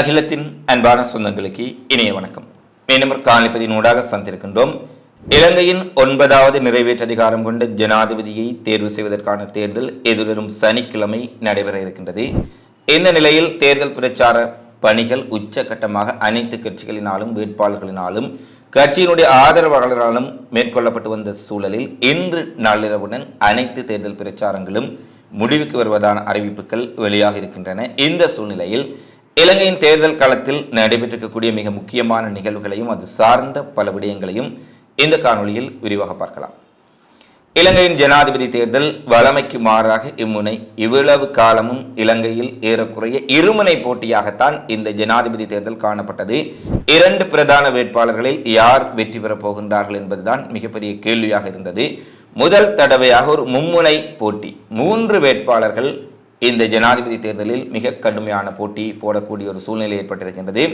அகிலத்தின் அன்பான சொந்தங்களுக்கு இணைய வணக்கம். மேலும் ஒரு காணொலிப்பதின் ஊடாக சந்திருக்கின்றோம் இலங்கையின் ஒன்பதாவது நிறைவேற்று அதிகாரம் கொண்ட ஜனாதிபதியை தேர்வு செய்வதற்கான தேர்தல் எதிர்வரும் சனிக்கிழமை நடைபெற இருக்கின்றது. இந்த நிலையில் தேர்தல் பிரச்சார பணிகள் உச்சகட்டமாக அனைத்து கட்சிகளினாலும் வேட்பாளர்களினாலும் கட்சியினுடைய ஆதரவாளர்களாலும் மேற்கொள்ளப்பட்டு வந்த சூழலில் இன்று நள்ளிரவுடன் அனைத்து தேர்தல் பிரச்சாரங்களும் முடிவுக்கு வருவதான அறிவிப்புகள் வெளியாக இருக்கின்றன. இந்த சூழ்நிலையில் இலங்கையின் தேர்தல் களத்தில் நடைபெற்றிருக்கக்கூடிய மிக முக்கியமான நிகழ்வுகளையும் அது சார்ந்த பல விடயங்களையும் இந்த காணொளியில் விரிவாக பார்க்கலாம். இலங்கையின் ஜனாதிபதி தேர்தல் வழமைக்கு மாறாக இம்முனை இவ்வளவு காலமும் இலங்கையில் ஏறக்குறைய இருமுனை போட்டியாகத்தான் இந்த ஜனாதிபதி தேர்தல் காணப்பட்டது. இரண்டு பிரதான வேட்பாளர்களில் யார் வெற்றி பெறப் போகின்றார்கள் என்பதுதான் மிகப்பெரிய கேள்வியாக இருந்தது. முதல் தடவையாக ஒரு மும்முனை போட்டி. மூன்று வேட்பாளர்கள் இந்த ஜனாதிபதி தேர்தலில் மிக கடுமையான போட்டி போடக்கூடிய ஒரு சூழ்நிலை ஏற்பட்டிருக்கின்றது.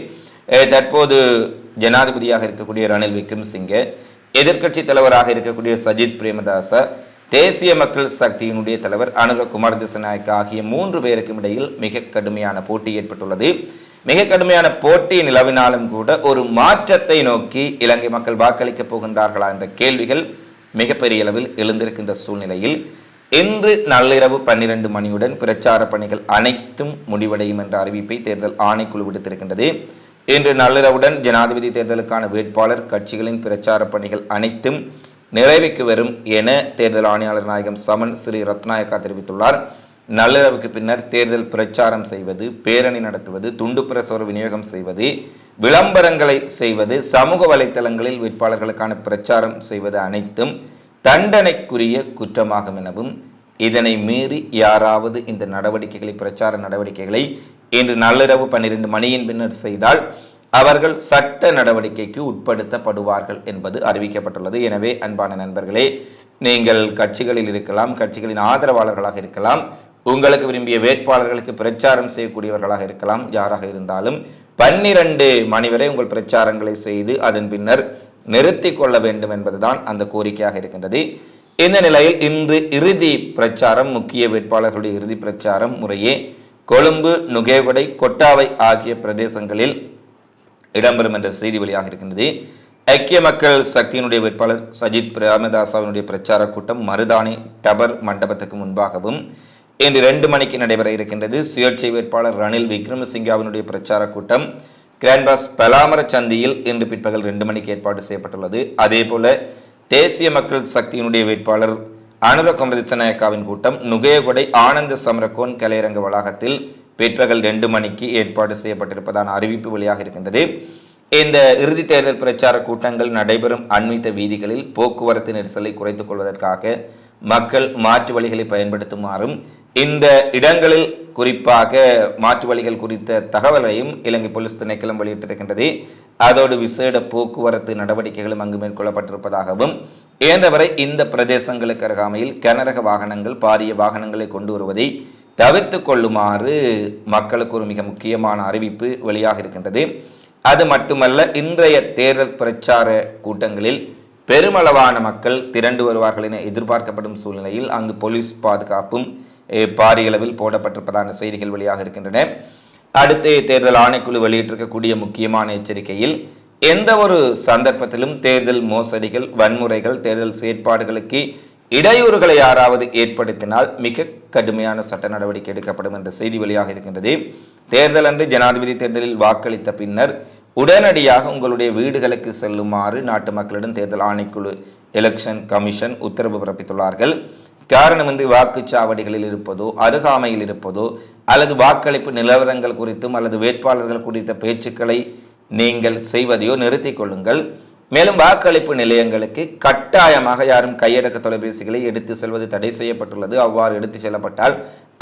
தற்போது ஜனாதிபதியாக இருக்கக்கூடிய ரணில் விக்ரம்சிங்கே எதிர்க்கட்சி தலைவராக இருக்கக்கூடிய சஜித் பிரேமதாச தேசிய மக்கள் சக்தியினுடைய தலைவர் அனுர குமார் ஆகிய மூன்று பேருக்கும் இடையில் மிக கடுமையான போட்டி ஏற்பட்டுள்ளது. மிக கடுமையான போட்டி நிலவினாலும் கூட ஒரு மாற்றத்தை நோக்கி இலங்கை மக்கள் வாக்களிக்கப் போகின்றார்களா என்ற கேள்விகள் மிகப்பெரிய அளவில் எழுந்திருக்கின்ற சூழ்நிலையில் இன்று நள்ளிரவு பன்னிரண்டு மணியுடன் பிரச்சார பணிகள் அனைத்தும் முடிவடையும் என்ற அறிவிப்பை தேர்தல் ஆணைக்குழு விடுத்திருக்கின்றது. இன்று நள்ளிரவுடன் ஜனாதிபதி தேர்தலுக்கான வேட்பாளர் கட்சிகளின் பிரச்சார பணிகள் அனைத்தும் நிறைவுக்கு வரும் என தேர்தல் ஆணையாளர் நாயகம் சமன் ஸ்ரீ ரத்நாயக்கா தெரிவித்துள்ளார். நள்ளிரவுக்கு பின்னர் தேர்தல் பிரச்சாரம் செய்வது பேரணி நடத்துவது துண்டு பிரசுர விநியோகம் செய்வது விளம்பரங்களை செய்வது சமூக வலைத்தளங்களில் வேட்பாளர்களுக்கான பிரச்சாரம் செய்வது அனைத்தும் தண்டனைக்குரிய குற்றமாகும் எனவும் இதனை மீறி யாராவது இந்த நடவடிக்கைகளை பிரச்சார நடவடிக்கைகளை இன்று நள்ளிரவு பன்னிரண்டு மணியின் பின்னர் செய்தால் அவர்கள் சட்ட நடவடிக்கைக்கு உட்படுத்தப்படுவார்கள் என்பது அறிவிக்கப்பட்டுள்ளது. எனவே அன்பான நண்பர்களே நீங்கள் கட்சிகளில் இருக்கலாம் கட்சிகளின் ஆதரவாளர்களாக இருக்கலாம் உங்களுக்கு விரும்பிய வேட்பாளர்களுக்கு பிரச்சாரம் செய்யக்கூடியவர்களாக இருக்கலாம் யாராக இருந்தாலும் பன்னிரண்டு மணி வரை உங்கள் பிரச்சாரங்களை செய்து அதன் பின்னர் நிறுத்தி கொள்ள வேண்டும் என்பதுதான் அந்த கோரிக்கையாக இருக்கின்றது. இந்த நிலையில் இன்று இறுதி பிரச்சாரம் முக்கிய வேட்பாளர்களுடைய இறுதி பிரச்சாரம் முறையே கொழும்பு நுகேகொடை கொட்டாவை ஆகிய பிரதேசங்களில் இடம்பெறும் என்ற செய்தி வெளியாக இருக்கின்றது. ஐக்கிய மக்கள் சக்தியினுடைய வேட்பாளர் சஜித் பிரேமதாசாவினுடைய பிரச்சார கூட்டம் மருதானி டபர் மண்டபத்துக்கு முன்பாகவும் இன்று ரெண்டு மணிக்கு நடைபெற இருக்கின்றது. சுயேட்சை வேட்பாளர் ரணில் விக்ரமசிங்காவினுடைய பிரச்சார கூட்டம் கிராண்ட்பாஸ் பலாமர சந்தியில் இன்று பிற்பகல் ரெண்டு மணிக்கு ஏற்பாடு செய்யப்பட்டுள்ளது. அதே போல தேசிய மக்கள் சக்தியினுடைய வேட்பாளர் அனுர குமரதிசநாயக்காவின் கூட்டம் நுகேகொடை ஆனந்த சமரகோன் கலையரங்க வளாகத்தில் பிற்பகல் ரெண்டு மணிக்கு ஏற்பாடு செய்யப்பட்டிருப்பதான அறிவிப்பு வெளியாக இருக்கின்றது. இந்த இறுதி தேர்தல் பிரச்சார கூட்டங்கள் நடைபெறும் அண்மித்த வீதிகளில் போக்குவரத்து நெரிசலை குறைத்துக் கொள்வதற்காக மக்கள் மாற்று வழிகளை பயன்படுத்துமாறும் இந்த இடங்களில் குறிப்பாக மாற்று வழிகள் குறித்த தகவலையும் இலங்கை போலீஸ் திணைக்களம் வெளியிட்டிருக்கின்றது. அதோடு விசேட போக்குவரத்து நடவடிக்கைகளும் அங்கு மேற்கொள்ளப்பட்டிருப்பதாகவும் இயன்றவரை இந்த பிரதேசங்களுக்கு அருகாமையில் கனரக வாகனங்கள் பாரிய வாகனங்களை கொண்டு வருவதை தவிர்த்து கொள்ளுமாறு மக்களுக்கு ஒரு மிக முக்கியமான அறிவிப்பு வெளியாக இருக்கின்றது அது மட்டுமல்ல இன்றைய தேர்தல் பிரச்சார கூட்டங்களில் பெருமளவான மக்கள் திரண்டு வருவார்கள் என எதிர்பார்க்கப்படும் சூழ்நிலையில் அங்கு போலீஸ் பாதுகாப்பும் eh, பாரிய அளவில் போடப்பட்டிருப்பதான செய்திகள் வெளியாக இருக்கின்றன. அடுத்து தேர்தல் ஆணைக்குழு வெளியிட்டிருக்கக்கூடிய முக்கியமான எச்சரிக்கையில் எந்த ஒரு சந்தர்ப்பத்திலும் தேர்தல் மோசடிகள் வன்முறைகள் தேர்தல் செயற்பாடுகளுக்கு இடையூறுகளை யாராவது ஏற்படுத்தினால் மிக கடுமையான சட்ட நடவடிக்கை எடுக்கப்படும் என்ற செய்தி வெளியாக இருக்கின்றது. தேர்தல் அன்று ஜனாதிபதி தேர்தலில் வாக்களித்த பின்னர் உடனடியாக உங்களுடைய வீடுகளுக்கு செல்லுமாறு நாட்டு மக்களிடம் தேர்தல் ஆணைக்குழு எலெக்ஷன் கமிஷன் உத்தரவு பிறப்பித்துள்ளார்கள். காரணமின்றி வாக்குச்சாவடிகளில் இருப்பதோ அருகாமையில் இருப்பதோ அல்லது வாக்களிப்பு நிலவரங்கள் குறித்தும் அல்லது வேட்பாளர்கள் குறித்த பேச்சுக்களை நீங்கள் செய்வதையோ நிறுத்திக் கொள்ளுங்கள். மேலும் வாக்களிப்பு நிலையங்களுக்கு கட்டாயமாக யாரும் கையடக்க தொலைபேசிகளை எடுத்து செல்வது தடை செய்யப்பட்டுள்ளது. அவ்வாறு எடுத்து செல்லப்பட்டால்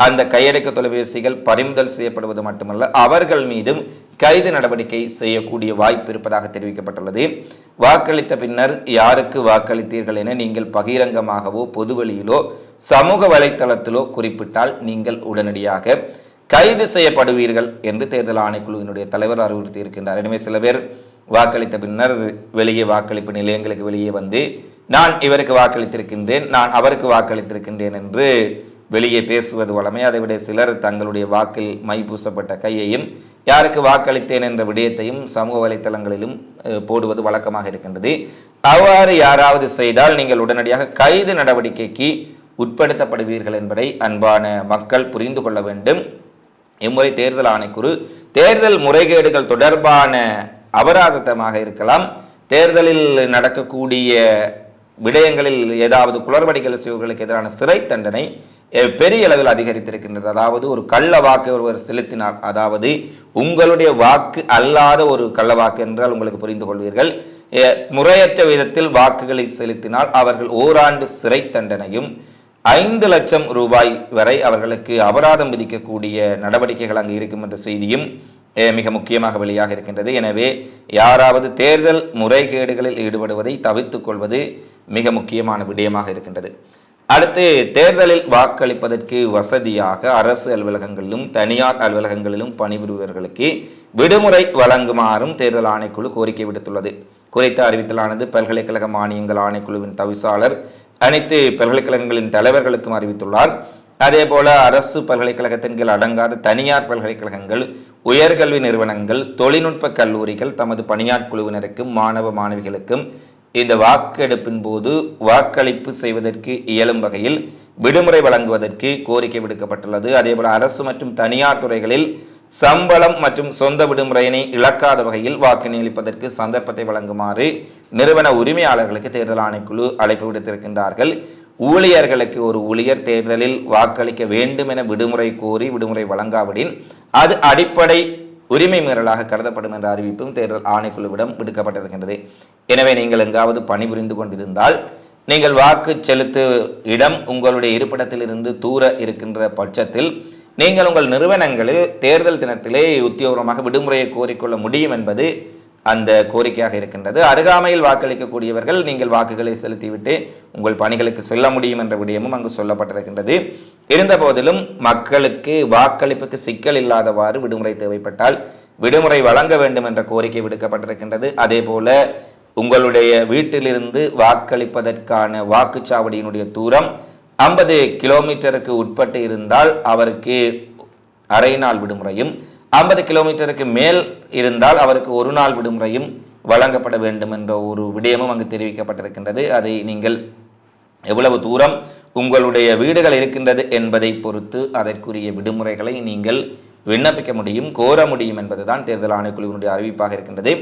அந்த கையடக்க தொலைபேசிகள் பறிமுதல் செய்யப்படுவது மட்டுமல்ல அவர்கள் மீதும் கைது நடவடிக்கை செய்யக்கூடிய வாய்ப்பு இருப்பதாக தெரிவிக்கப்பட்டுள்ளது. வாக்களித்த பின்னர் யாருக்கு வாக்களித்தீர்கள் என நீங்கள் பகிரங்கமாகவோ பொதுவெளியிலோ சமூக வலைத்தளத்திலோ குறிப்பிட்டால் நீங்கள் உடனடியாக கைது செய்யப்படுவீர்கள் என்று தேர்தல் ஆணைக்குழுவினுடைய தலைவர் அறிவுறுத்தி இருக்கின்றார். எனவே சில பேர் வாக்களித்த பின்னர் வெளியே வாக்களிப்பு நிலையங்களுக்கு வெளியே வந்து நான் இவருக்கு வாக்களித்திருக்கின்றேன் நான் அவருக்கு வாக்களித்திருக்கின்றேன் என்று வெளியே பேசுவது வளமை அதைவிட சிலர் தங்களுடைய வாக்கில் மை பூசப்பட்ட கையையும் யாருக்கு வாக்களித்தேன் என்ற விடயத்தையும் சமூக வலைத்தளங்களிலும் போடுவது வழக்கமாக இருக்கின்றது. அவ்வாறு யாராவது செய்தால் நீங்கள் உடனடியாக கைது நடவடிக்கைக்கு உட்படுத்தப்படுவீர்கள் என்பதை அன்பான மக்கள் புரிந்து கொள்ள வேண்டும். இம்முறை தேர்தல் ஆணைக்குழு தேர்தல் முறைகேடுகள் தொடர்பான அபராதத்தமாக இருக்கலாம். தேர்தலில் நடக்கக்கூடிய விடயங்களில் ஏதாவது குளறுபடிகள் செய்வர்களுக்கு எதிரான சிறை தண்டனை பெரிய அளவில் அதிகரித்திருக்கின்றது. அதாவது ஒரு கள்ள வாக்கு ஒருவர் செலுத்தினார் அதாவது உங்களுடைய வாக்கு அல்லாத ஒரு கள்ள வாக்கு என்றால் உங்களுக்கு புரிந்து கொள்வீர்கள். முறையற்ற விதத்தில் வாக்குகளை செலுத்தினால் அவர்கள் ஓராண்டு சிறை தண்டனையும் ஐந்து லட்சம் ரூபாய் வரை அவர்களுக்கு அபராதம் விதிக்கக்கூடிய நடவடிக்கைகள் அங்கு இருக்கும் என்ற செய்தியும் மிக முக்கியமாக வெளியாக இருக்கின்றது. எனவே யாராவது தேர்தல் முறைகேடுகளில் ஈடுபடுவதை தவிர்த்து கொள்வது மிக முக்கியமான விடயமாக இருக்கின்றது. அடுத்து தேர்தலில் வாக்களிப்பதற்கு வசதியாக அரசு அலுவலகங்களிலும் தனியார் அலுவலகங்களிலும் பணிபுரிபவர்களுக்கு விடுமுறை வழங்குமாறும் தேர்தல் ஆணைக்குழு கோரிக்கை விடுத்துள்ளது. குறித்த அறிவித்தலானது பல்கலைக்கழக மானியங்கள் ஆணைக்குழுவின் தவிசாளர் அனைத்து பல்கலைக்கழகங்களின் தலைவர்களுக்கும் அறிவித்துள்ளார். அதேபோல அரசு பல்கலைக்கழகத்தின் கீழ் அடங்காத தனியார் பல்கலைக்கழகங்கள் உயர்கல்வி நிறுவனங்கள் தொழில்நுட்ப கல்லூரிகள் தமது பணியாட்குழுவினருக்கும் மாணவ மாணவிகளுக்கும் இந்த வாக்கெடுப்பின் போது வாக்களிப்பு செய்வதற்கு இயலும் வகையில் விடுமுறை வழங்குவதற்கு கோரிக்கை விடுக்கப்பட்டுள்ளது. அதேபோல அரசு மற்றும் தனியார் துறைகளில் சம்பளம் மற்றும் சொந்த விடுமுறையினை இழக்காத வகையில் வாக்கு நீளிப்பதற்கு சந்தர்ப்பத்தை வழங்குமாறு நிறுவன உரிமையாளர்களுக்கு தேர்தல் ஆணைக்குழு அழைப்பு விடுத்திருக்கின்றார்கள். ஊழியர்களுக்கு ஒரு ஊழியர் தேர்தலில் வாக்களிக்க வேண்டும் என விடுமுறை கோரி விடுமுறை வழங்காவிடின் அது அடிப்படை உரிமை மீறலாக கருதப்படும் என்ற அறிவிப்பும் தேர்தல் ஆணைக்குழுவிடம் விடுக்கப்பட்டிருக்கின்றது. எனவே நீங்கள் எங்காவது பணிபுரிந்து கொண்டிருந்தால் நீங்கள் வாக்கு செலுத்து இடம் உங்களுடைய இருப்பிடத்திலிருந்து தூர இருக்கின்ற பட்சத்தில் நீங்கள் உங்கள் நிறுவனங்களில் தேர்தல் தினத்திலே உத்தியோகமாக விடுமுறையை கோரிக்கொள்ள முடியும் என்பது அந்த கோரிக்கையாக இருக்கின்றது. அருகாமையில் வாக்களிக்கக்கூடியவர்கள் நீங்கள் வாக்குகளை செலுத்திவிட்டு உங்கள் பணிகளுக்கு செல்ல முடியும் என்ற விடயமும் அங்கு சொல்லப்பட்டிருக்கின்றது. இருந்த போதிலும் மக்களுக்கு வாக்களிப்புக்கு சிக்கல் இல்லாதவாறு விடுமுறை தேவைப்பட்டால் விடுமுறை வழங்க வேண்டும் என்ற கோரிக்கை விடுக்கப்பட்டிருக்கின்றது. அதே போல உங்களுடைய வீட்டிலிருந்து வாக்களிப்பதற்கான வாக்குச்சாவடியினுடைய தூரம் ஐம்பது கிலோமீட்டருக்கு உட்பட்டு இருந்தால் அவருக்கு அரை நாள் விடுமுறையும் ஐம்பது கிலோமீட்டருக்கு மேல் இருந்தால் அவருக்கு ஒரு நாள் விடுமுறையும் வழங்கப்பட வேண்டும் என்ற ஒரு விடயமும் அங்கு தெரிவிக்கப்பட்டிருக்கின்றது. அதை நீங்கள் எவ்வளவு தூரம் உங்களுடைய வீடுகள் இருக்கின்றது என்பதை பொறுத்து அதற்குரிய விடுமுறைகளை நீங்கள் விண்ணப்பிக்க முடியும் கோர முடியும் என்பதுதான் தேர்தல் ஆணைக்குழுவினுடைய அறிவிப்பாக இருக்கின்றது.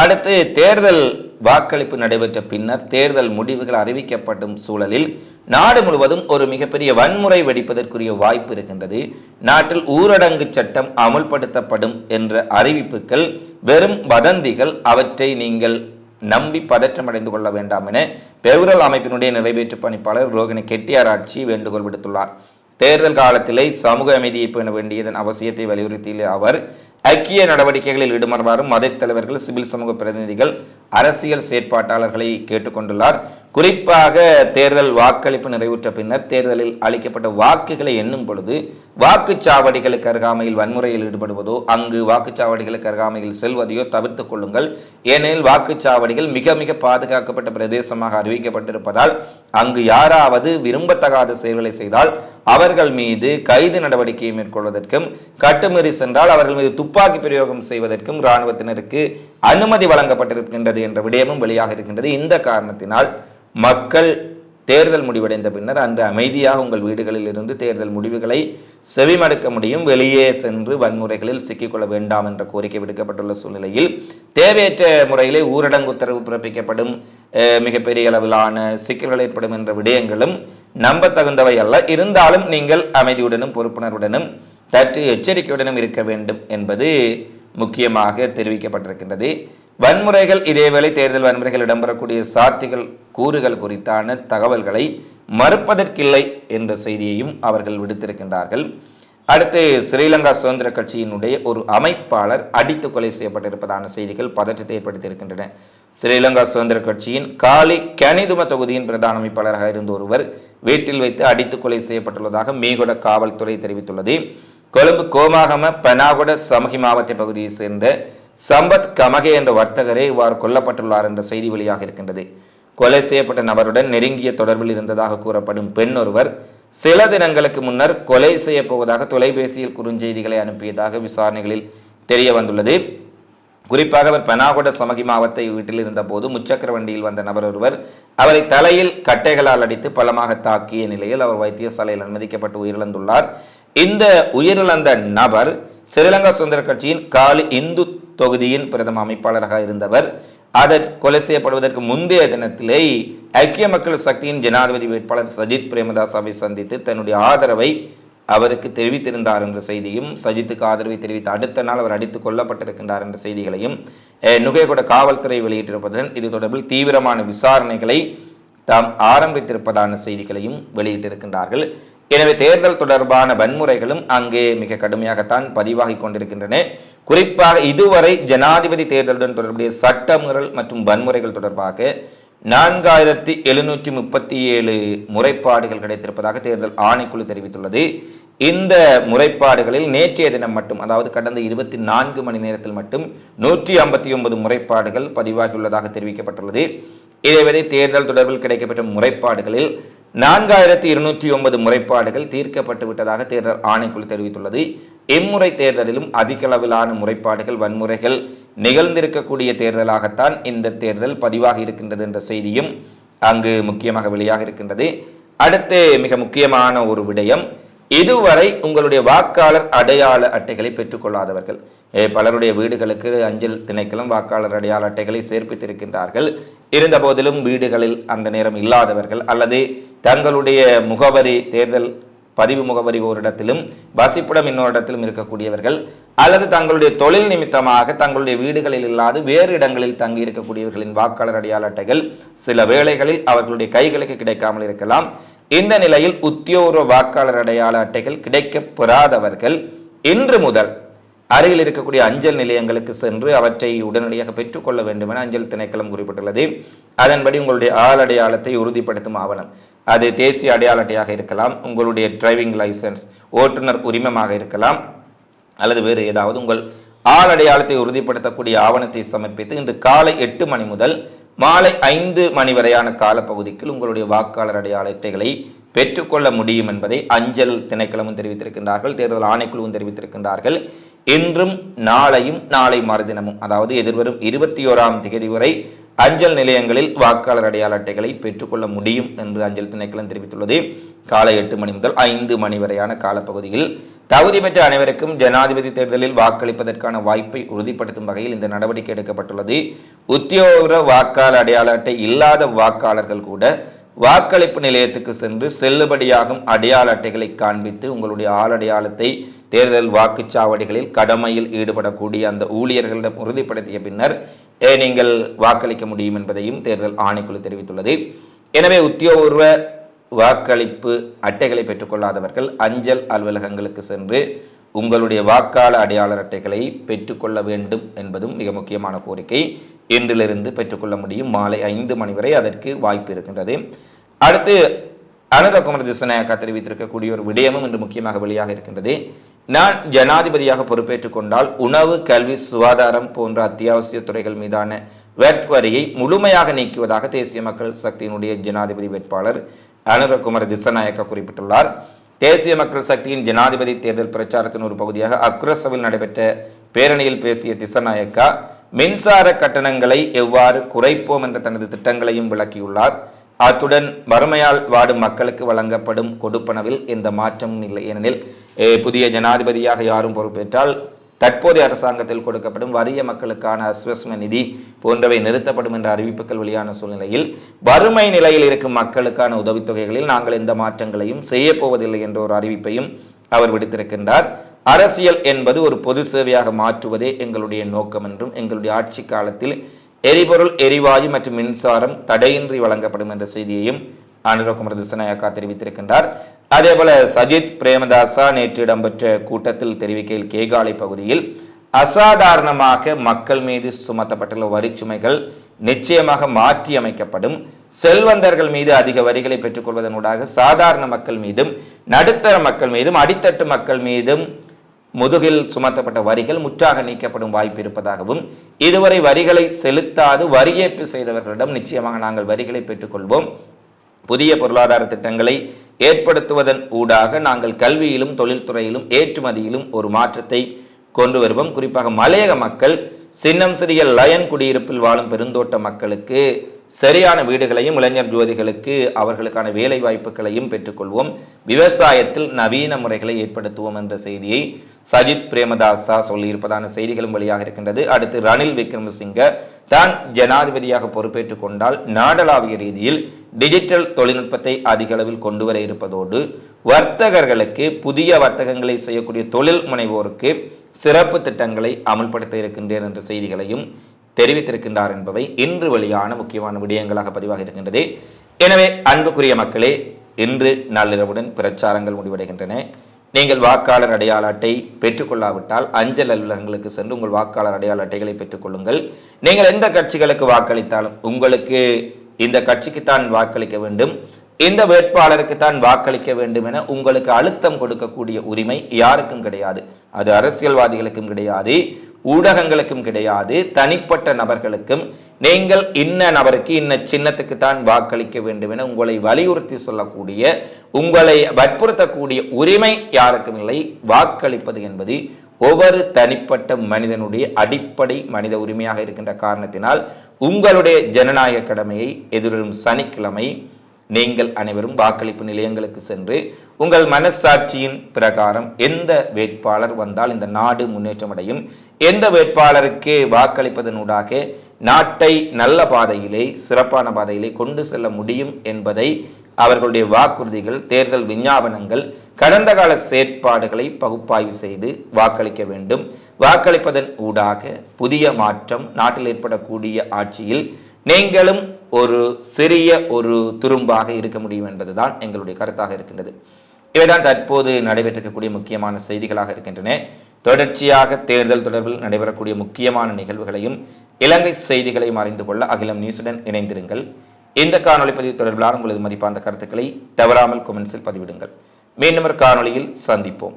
அடுத்து தேர்தல் வாக்களிப்பு நடைபெற்ற பின்னர் தேர்தல் முடிவுகள் அறிவிக்கப்படும் சூழலில் நாடு முழுவதும் ஒரு மிகப்பெரிய வன்முறை வெடிப்பதற்குரிய வாய்ப்பு இருக்கின்றது. நாட்டில் ஊரடங்கு சட்டம் அமுல்படுத்தப்படும் என்ற அறிவிப்புகள் வெறும் வதந்திகள் அவற்றை நீங்கள் நம்பி பதற்றமடைந்து கொள்ள வேண்டாம் என பெவரல் அமைப்பினுடைய நிறைவேற்று பணிப்பாளர் ரோகிணி கெட்டியாராட்சி வேண்டுகோள் விடுத்துள்ளார். தேர்தல் காலத்திலே சமூக அமைதியை பேண வேண்டியதன் அவசியத்தை வலியுறுத்திய அவர் ஐக்கிய நடவடிக்கைகளில் இடமறுமாறும் மதத் தலைவர்கள் சிவில் சமூக பிரதிநிதிகள் அரசியல் செயற்பாட்டாளர்களை கேட்டுக்கொண்டுள்ளார். குறிப்பாக தேர்தல் வாக்களிப்பு நிறைவுற்ற பின்னர் தேர்தலில் அளிக்கப்பட்ட வாக்குகளை எண்ணும் பொழுது வாக்குச்சாவடிகளுக்கு அருகாமையில் வன்முறையில் ஈடுபடுவதோ அங்கு வாக்குச்சாவடிகளுக்கு அருகாமையில் செல்வதையோ தவிர்த்துக் கொள்ளுங்கள். ஏனெனில் வாக்குச்சாவடிகள் மிக மிக பாதுகாக்கப்பட்ட பிரதேசமாக அறிவிக்கப்பட்டிருப்பதால் அங்கு யாராவது விரும்பத்தகாத செயல்களை செய்தால் அவர்கள் மீது கைது நடவடிக்கையை மேற்கொள்வதற்கும் கட்டுமீறி சென்றால் அவர்கள் மீது துப்பாக்கி பிரயோகம் செய்வதற்கும் இராணுவத்தினருக்கு அனுமதி வழங்கப்பட்டிருக்கின்றது என்ற விடயமும் வெளியாக இருக்கின்றது. இந்த காரணத்தினால் மக்கள் தேர்தல் முடிவடைந்த பின்னர் அந்த அமைதியாக உங்கள் வீடுகளில் இருந்து தேர்தல் முடிவுகளை செவிமடுக்க முடியும். வெளியே சென்று வன்முறைகளில் சிக்கிக்கொள்ள வேண்டாம் என்ற கோரிக்கை விடுக்கப்பட்டுள்ள சூழ்நிலையில் தேவையற்ற முறையிலே ஊரடங்கு உத்தரவு பிறப்பிக்கப்படும் மிகப்பெரிய அளவிலான சிக்கல்கள் ஏற்படும் என்ற விடயங்களும் நம்பத்தகுந்தவை அல்ல. இருந்தாலும் நீங்கள் அமைதியுடனும் பொறுப்புணர்வுடனும் சற்று எச்சரிக்கையுடனும் இருக்க வேண்டும் என்பது முக்கியமாக தெரிவிக்கப்பட்டிருக்கின்றது. வன்முறைகள் இதேவேளை தேர்தல் வன்முறைகள் இடம்பெறக்கூடிய சாத்திகள் கூறுகள் குறித்தான தகவல்களை மறுப்பதற்கில்லை என்ற செய்தியையும் அவர்கள் விடுத்திருக்கின்றார்கள். அடுத்து ஸ்ரீலங்கா சுதந்திர கட்சியினுடைய ஒரு அமைப்பாளர் அடித்து கொலை செய்யப்பட்டிருப்பதான செய்திகள் பதற்றத்தை ஏற்படுத்தியிருக்கின்றன. ஸ்ரீலங்கா சுதந்திர கட்சியின் காலி கனிதும தொகுதியின் பிரதான அமைப்பாளராக இருந்த ஒருவர் வீட்டில் வைத்து அடித்து கொலை செய்யப்பட்டுள்ளதாக மீகொட காவல்துறை தெரிவித்துள்ளது. கொழும்பு கோமாகம பெனாகுட சமகி மாவட்ட பகுதியைச் சேர்ந்த சம்பத் கமகே என்ற வர்த்தகரே இவ்வாறு கொல்லப்பட்டுள்ளார் என்ற செய்தி வெளியாக இருக்கின்றது. கொலை செய்யப்பட்ட நபருடன் நெருங்கிய தொடர்பில் இருந்ததாக கூறப்படும் பெண் ஒருவர் சில தினங்களுக்கு முன்னர் கொலை செய்யப்போவதாக தொலைபேசியில் குறுஞ்செய்திகளை அனுப்பியதாக விசாரணைகளில் தெரிய வந்துள்ளது. குறிப்பாக அவர் பெனாகுட சமகி மாவத்தை வீட்டில் இருந்தபோது முச்சக்கர வண்டியில் வந்த நபர் ஒருவர் அவரை தலையில் கட்டைகளால் அடித்து பலமாக தாக்கிய நிலையில் அவர் வைத்தியசாலையில் அனுமதிக்கப்பட்டு உயிரிழந்துள்ளார். இந்த உயிரிழந்த நபர் ஸ்ரீலங்கா சுதந்திர கட்சியின் காலி இந்து தொகுதியின் பிரதம அமைப்பாளராக இருந்தவர். அதர் கொலை செய்யப்படுவதற்கு முந்தைய தினத்திலே ஐக்கிய மக்கள் சக்தியின் ஜனாதிபதி வேட்பாளர் சஜித் பிரேமதாசாவை சந்தித்து தன்னுடைய ஆதரவை அவருக்கு தெரிவித்திருந்தார் என்ற செய்தியும் சஜித்துக்கு ஆதரவை தெரிவித்த அடுத்த நாள் அவர் அடித்துக் கொல்லப்பட்டிருக்கின்றார் என்ற செய்திகளையும் அஹ், காவல்துறை வெளியிட்டிருப்பதுடன் இது தொடர்பில் தீவிரமான விசாரணைகளை தாம் ஆரம்பித்திருப்பதான செய்திகளையும் வெளியிட்டிருக்கின்றார்கள். எனவே தேர்தல் தொடர்பான வன்முறைகளும் அங்கே மிக கடுமையாகத்தான் பதிவாகிக் கொண்டிருக்கின்றன. குறிப்பாக இதுவரை ஜனாதிபதி தேர்தலுடன் தொடர்புடைய சட்டமுறல் மற்றும் வன்முறைகள் தொடர்பாக நான்காயிரத்தி எழுநூற்றி முப்பத்தி ஏழு முறைப்பாடுகள் கிடைத்திருப்பதாக தேர்தல் ஆணைக்குழு தெரிவித்துள்ளது. இந்த முறைப்பாடுகளில் நேற்றைய தினம் மட்டும் அதாவது கடந்த இருபத்தி நான்கு மணி நேரத்தில் மட்டும் நூற்றி ஐம்பத்தி ஒன்பது முறைப்பாடுகள் பதிவாகியுள்ளதாக தெரிவிக்கப்பட்டுள்ளது. இதேவரை தேர்தல் தொடர்பில் கிடைக்கப்பட்ட முறைப்பாடுகளில் நான்காயிரத்தி இருநூற்றி ஒன்பது முறைப்பாடுகள் தீர்க்கப்பட்டு விட்டதாக தேர்தல் ஆணைக்குழு தெரிவித்துள்ளது. இம்முறை தேர்தலிலும் அதிக அளவிலான முறைப்பாடுகள் வன்முறைகள் நிகழ்ந்திருக்கக்கூடிய தேர்தலாகத்தான் இந்த தேர்தல் பதிவாக இருக்கின்றது என்ற செய்தியும் அங்கு முக்கியமாக வெளியாக இருக்கின்றது. அடுத்து மிக முக்கியமான ஒரு விடயம் இதுவரை உங்களுடைய வாக்காளர் அடையாள அட்டைகளை பெற்றுக்கொள்ளாதவர்கள். பலருடைய வீடுகளுக்கு அஞ்சல் திணைக்களம் வாக்காளர் அடையாள அட்டைகளை சேர்ப்பித்திருக்கின்றார்கள். இருந்த போதிலும் வீடுகளில் அந்த நேரம் இல்லாதவர்கள் அல்லது தங்களுடைய முகவரி தேர்தல் பதிவு முகவரி ஓரிடத்திலும் வசிப்பிடம் இன்னொரு இடத்திலும் இருக்கக்கூடியவர்கள் அல்லது தங்களுடைய தொழில் நிமித்தமாக தங்களுடைய வீடுகளில் இல்லாது வேறு இடங்களில் தங்கி இருக்கக்கூடியவர்களின் வாக்காளர் அடையாள அட்டைகள் சில வேளைகளில் அவர்களுடைய கைகளுக்கு கிடைக்காமல் இருக்கலாம். இந்த நிலையில் உத்தியோக வாக்காளர் அடையாள அட்டைகள் கிடைக்கப்பெறாதவர்கள் இன்று முதல் அருகில் இருக்கக்கூடிய அஞ்சல் நிலையங்களுக்கு சென்று அவற்றை உடனடியாக பெற்றுக்கொள்ள வேண்டும் என அஞ்சல் திணைக்களம் குறிப்பிட்டுள்ளது. அதன்படி உங்களுடைய ஆள் அடையாளத்தை உறுதிப்படுத்தும் ஆவணம். அது தேசிய அடையாள அட்டையாக இருக்கலாம் உங்களுடைய டிரைவிங் லைசென்ஸ் ஓட்டுநர் உரிமமாக இருக்கலாம் அல்லது வேறு ஏதாவது உங்கள் ஆள் அடையாளத்தை உறுதிப்படுத்தக்கூடிய ஆவணத்தை சமர்ப்பித்து இன்று காலை எட்டு மணி முதல் மாலை ஐந்து மணி வரையான காலப்பகுதிக்குள் உங்களுடைய வாக்காளர் அடையாள அட்டைகளை பெற்றுக்கொள்ள முடியும் என்பதை அஞ்சல் திணைக்களமும் தெரிவித்திருக்கின்றார்கள் தேர்தல் ஆணைக்குழுவும் தெரிவித்திருக்கின்றார்கள். இன்றும் நாளையும் நாளை மறுதினமும் அதாவது எதிர்வரும் இருபத்தி ஓராம் தேதி வரை அஞ்சல் நிலையங்களில் வாக்காளர் அடையாள அட்டைகளை பெற்றுக்கொள்ள முடியும் என்று அஞ்சல் திணைக்களம் தெரிவித்துள்ளது. காலை எட்டு மணி முதல் ஐந்து மணி வரையான காலப்பகுதியில் தகுதி பெற்ற அனைவருக்கும் ஜனாதிபதி தேர்தலில் வாக்களிப்பதற்கான வாய்ப்பை உறுதிப்படுத்தும் வகையில் இந்த நடவடிக்கை எடுக்கப்பட்டுள்ளது. உத்தியோக வாக்காளர் அடையாள அட்டை இல்லாத வாக்காளர்கள் கூட வாக்களிப்பு நிலையத்துக்கு சென்று செல்லுபடியாகும் அடையாள அட்டைகளை காண்பித்து உங்களுடைய ஆளடையாளத்தை தேர்தல் வாக்குச்சாவடிகளில் கடமையில் ஈடுபடக்கூடிய அந்த ஊழியர்களிடம் உறுதிப்படுத்திய பின்னர் நீங்கள் வாக்களிக்க முடியும் என்பதையும் தேர்தல் ஆணைக்குழு தெரிவித்துள்ளது. எனவே உத்தியோகபூர்வ வாக்களிப்பு அட்டைகளை பெற்றுக்கொள்ளாதவர்கள் அஞ்சல் அலுவலகங்களுக்கு சென்று உங்களுடைய வாக்காள அடையாளர் அட்டைகளை பெற்றுக்கொள்ள வேண்டும் என்பதும் மிக முக்கியமான கோரிக்கை. இன்றிலிருந்து பெற்றுக்கொள்ள முடியும். மாலை ஐந்து மணி வரை அதற்கு வாய்ப்பு இருக்கின்றது. அடுத்து அனுரகுமார் திசநாயக்கா தெரிவித்திருக்கக்கூடிய ஒரு விடயமும் இன்று முக்கியமாக வெளியாக இருக்கின்றது. நான் ஜனாதிபதியாக பொறுப்பேற்றுக் கொண்டால் உணவு கல்வி சுகாதாரம் போன்ற அத்தியாவசிய துறைகள் மீதான வெட் வரியை முழுமையாக நீக்குவதாக தேசிய மக்கள் சக்தியினுடைய ஜனாதிபதி வேட்பாளர் அனுரகுமார் திசநாயக்கா குறிப்பிட்டுள்ளார். தேசிய மக்கள் சக்தியின் ஜனாதிபதி தேர்தல் பிரச்சாரத்தின் ஒரு பகுதியாக அக்ரசவில் நடைபெற்ற பேரணியில் பேசிய திசநாயக்கா மின்சார கட்டணங்களை எவ்வாறு குறைப்போம் என்ற தனது திட்டங்களையும் விளக்கியுள்ளார். அத்துடன் வறுமையால் வாடும் மக்களுக்கு வழங்கப்படும் கொடுப்பனவில் எந்த மாற்றமும் இல்லை. ஏனெனில் புதிய ஜனாதிபதியாக யாரும் பொறுப்பேற்றால் தற்போதைய அரசாங்கத்தில் கொடுக்கப்படும் வறிய மக்களுக்கான அஸ்வஸ்ம நிதி போன்றவை நிறுத்தப்படும் என்ற அறிவிப்புகள் வெளியான சூழ்நிலையில் வறுமை நிலையில் இருக்கும் மக்களுக்கான உதவித்தொகைகளில் நாங்கள் எந்த மாற்றங்களையும் செய்யப்போவதில்லை என்ற ஒரு அறிவிப்பையும் அவர் விடுத்திருக்கின்றார். அரசியல் என்பது ஒரு பொது சேவையாக மாற்றுவதே எங்களுடைய நோக்கம் என்றும் எங்களுடைய ஆட்சி காலத்தில் எரிபொருள் எரிவாயு மற்றும் மின்சாரம் தடையின்றி வழங்கப்படும் என்ற செய்தியையும் அனுரகுமர் திசநாயக்கா தெரிவித்திருக்கின்றார். அதேபோல சஜித் பிரேமதாசா நேற்று இடம்பெற்ற கூட்டத்தில் தெரிவிக்கையில் கேகாலை பகுதியில் அசாதாரணமாக மக்கள் மீது சுமத்தப்பட்டுள்ள வரிச்சுமைகள் நிச்சயமாக மாற்றி அமைக்கப்படும் செல்வந்தர்கள் மீது அதிக வரிகளை பெற்றுக்கொள்வதனூடாக சாதாரண மக்கள் மீதும் நடுத்தர மக்கள் மீதும் அடித்தட்டு மக்கள் மீதும் முதுகில் சுமத்தப்பட்ட வரிகள் முற்றாக நீக்கப்படும் வாய்ப்பு இருப்பதாகவும் இதுவரை வரிகளை செலுத்தாது வரி செய்தவர்களிடம் நிச்சயமாக நாங்கள் வரிகளை பெற்றுக்கொள்வோம். புதிய பொருளாதார திட்டங்களை ஏற்படுத்துவதன் ஊடாக நாங்கள் கல்வியிலும் தொழில்துறையிலும் ஏற்றுமதியிலும் ஒரு மாற்றத்தை கொண்டு வருவோம். குறிப்பாக மலையக மக்கள் சின்னம் சிறிய லயன் குடியிருப்பில் வாழும் பெருந்தோட்ட மக்களுக்கு சரியான வீடுகளையும் இளைஞர் ஜோதிகளுக்கு அவர்களுக்கான வேலை வாய்ப்புகளையும் பெற்றுக்கொள்வோம் விவசாயத்தில் நவீன முறைகளை ஏற்படுத்துவோம் என்ற செய்தியை சஜித் பிரேமதாசா சொல்லியிருப்பதான செய்திகளும் வெளியாக இருக்கின்றது. அடுத்து ரணில் விக்ரமசிங்க தான் ஜனாதிபதியாக பொறுப்பேற்றுக் கொண்டால் நாடளாவிய ரீதியில் டிஜிட்டல் தொழில்நுட்பத்தை அதிக அளவில் கொண்டு வர இருப்பதோடு வர்த்தகர்களுக்கு புதிய வர்த்தகங்களை செய்யக்கூடிய தொழில் முனைவோருக்கு சிறப்பு திட்டங்களை அமல்படுத்த இருக்கின்றேன் என்ற செய்திகளையும் தெரிவித்திருக்கின்றார் என்பவை இன்று வெளியான முக்கியமான விடயங்களாக பதிவாக இருக்கின்றது. எனவே அன்புக்குரிய மக்களே இன்று நள்ளிரவுடன் பிரச்சாரங்கள் முடிவடைகின்றன. நீங்கள் வாக்காளர் அடையாள அட்டை பெற்றுக்கொள்ளாவிட்டால் அஞ்சல் அலுவலகங்களுக்கு சென்று உங்கள் வாக்காளர் அடையாள அட்டைகளை பெற்றுக்கொள்ளுங்கள். நீங்கள் எந்த கட்சிகளுக்கு வாக்களித்தாலும் உங்களுக்கு இந்த கட்சிக்குத்தான் வாக்களிக்க வேண்டும். இந்த வேட்பாளருக்கு தான் வாக்களிக்க வேண்டும் என உங்களுக்கு அழுத்தம் கொடுக்கக்கூடிய உரிமை யாருக்கும் கிடையாது. அது அரசியல்வாதிகளுக்கும் கிடையாது ஊடகங்களுக்கும் கிடையாது தனிப்பட்ட நபர்களுக்கும். நீங்கள் இன்ன நபருக்கு இன்ன சின்னத்துக்கு தான் வாக்களிக்க வேண்டும் என உங்களை வலியுறுத்தி சொல்லக்கூடிய உங்களை வற்புறுத்தக்கூடிய உரிமை யாருக்கும் இல்லை. வாக்களிப்பது என்பது ஒவ்வொரு தனிப்பட்ட மனிதனுடைய அடிப்படை மனித உரிமையாக இருக்கின்ற காரணத்தினால் உங்களுடைய ஜனநாயக கடமையை எதிர்வரும் சனிக்கிழமை நீங்கள் அனைவரும் வாக்களிப்பு நிலையங்களுக்கு சென்று உங்கள் மனசாட்சியின் பிரகாரம் எந்த வேட்பாளர் வந்தால் இந்த நாடு முன்னேற்றம் அடையும்? எந்த வேட்பாளருக்கு வாக்களிப்பதனூடாக நாட்டை நல்ல பாதையிலே சிறப்பான பாதையிலே கொண்டு செல்ல முடியும் என்பதை அவர்களுடைய வாக்குறுதிகள் தேர்தல் விஞ்ஞாபனங்கள் கடந்த கால செயற்பாடுகளை பகுப்பாய்வு செய்து வாக்களிக்க வேண்டும். வாக்களிப்பதன் ஊடாக புதிய மாற்றம் நாட்டில் ஏற்படக்கூடிய ஆட்சியில் நீங்களும் ஒரு சிறிய ஒரு துரும்பாக இருக்க முடியும் என்பதுதான் எங்களுடைய கருத்தாக இருக்கின்றது. இவைதான் தற்போது நடைபெற்றிருக்கக்கூடிய முக்கியமான செய்திகளாக இருக்கின்றன. தொடர்ச்சியாக தேர்தல் தொடர்பில் நடைபெறக்கூடிய முக்கியமான நிகழ்வுகளையும் இலங்கை செய்திகளையும் அறிந்து கொள்ள அகிலம் நியூஸுடன் இணைந்திருங்கள். இந்த காணொளி பதிவு தொடர்பிலான உங்களது மதிப்பான கருத்துக்களை தவறாமல் கொமெண்ட்ஸில் பதிவிடுங்கள். மீண்டும் ஒரு காணொளியில் சந்திப்போம்.